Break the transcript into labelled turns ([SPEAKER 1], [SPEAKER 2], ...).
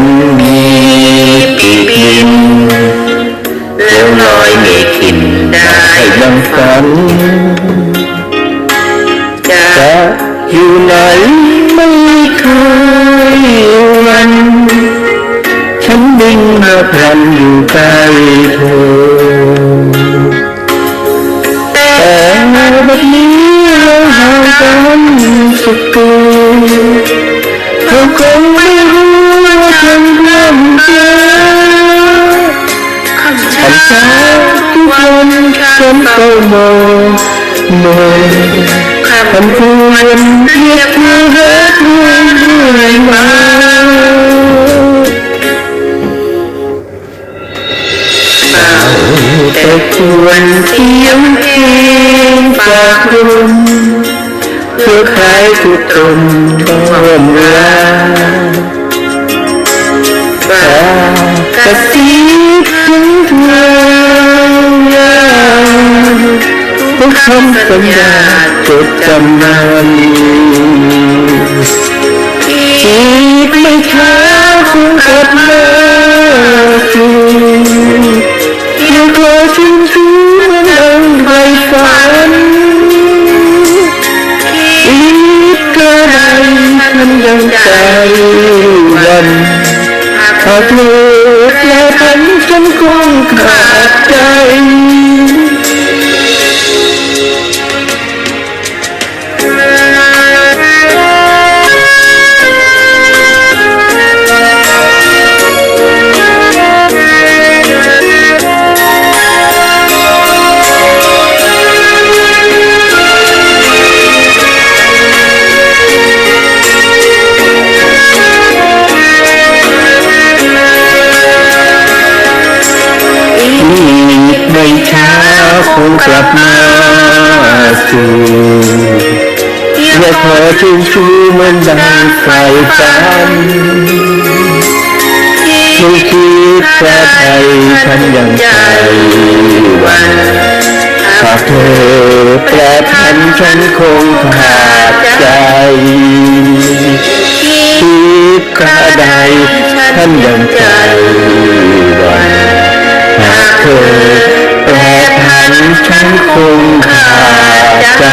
[SPEAKER 1] ันมีปีกบิน แล้วลอยเมฆกินได้ดังฝัน จะ
[SPEAKER 2] อยู่ไหนไม่เคยวันฉันบินมาพันอยู่ใกล้เธอ
[SPEAKER 1] แต่
[SPEAKER 2] แต่บัดนี้เราห่างกันสักไกำคำ
[SPEAKER 1] ช้า
[SPEAKER 2] ช้า
[SPEAKER 1] ทุก
[SPEAKER 2] ก
[SPEAKER 1] วั
[SPEAKER 2] วัน
[SPEAKER 1] ฉันเฝ้า
[SPEAKER 2] เมองมอ
[SPEAKER 1] คำ
[SPEAKER 2] คำพูดเรียกเธอหาเธอเรื่อยมา
[SPEAKER 1] แต่ควรเสียงเพลงฝากลม
[SPEAKER 2] เพื่อขายทุกตนร่วมเวลา สัญญาจดจำนาน
[SPEAKER 1] ที่
[SPEAKER 2] อีกไม่ช้าคงกลับมาคืนยังคอยชินชูเหมือนดังใครฝันอีกเท่าไรฉันยังใจวัน
[SPEAKER 1] หาก
[SPEAKER 2] หากเธอแปลพันฉันคงขาดใจ คงกลับมาสู่
[SPEAKER 1] เพียง
[SPEAKER 2] อย่า
[SPEAKER 1] ขอ
[SPEAKER 2] ชื่นชูมันดังไฟฝัน
[SPEAKER 1] ที่
[SPEAKER 2] ไม่คิดพระไทยฉันยังใจวันหากเธอแปรพันฉันคงขาดใจคิดกระใดฉันยังใจวันหากเธอ ฉันคงขาดใจ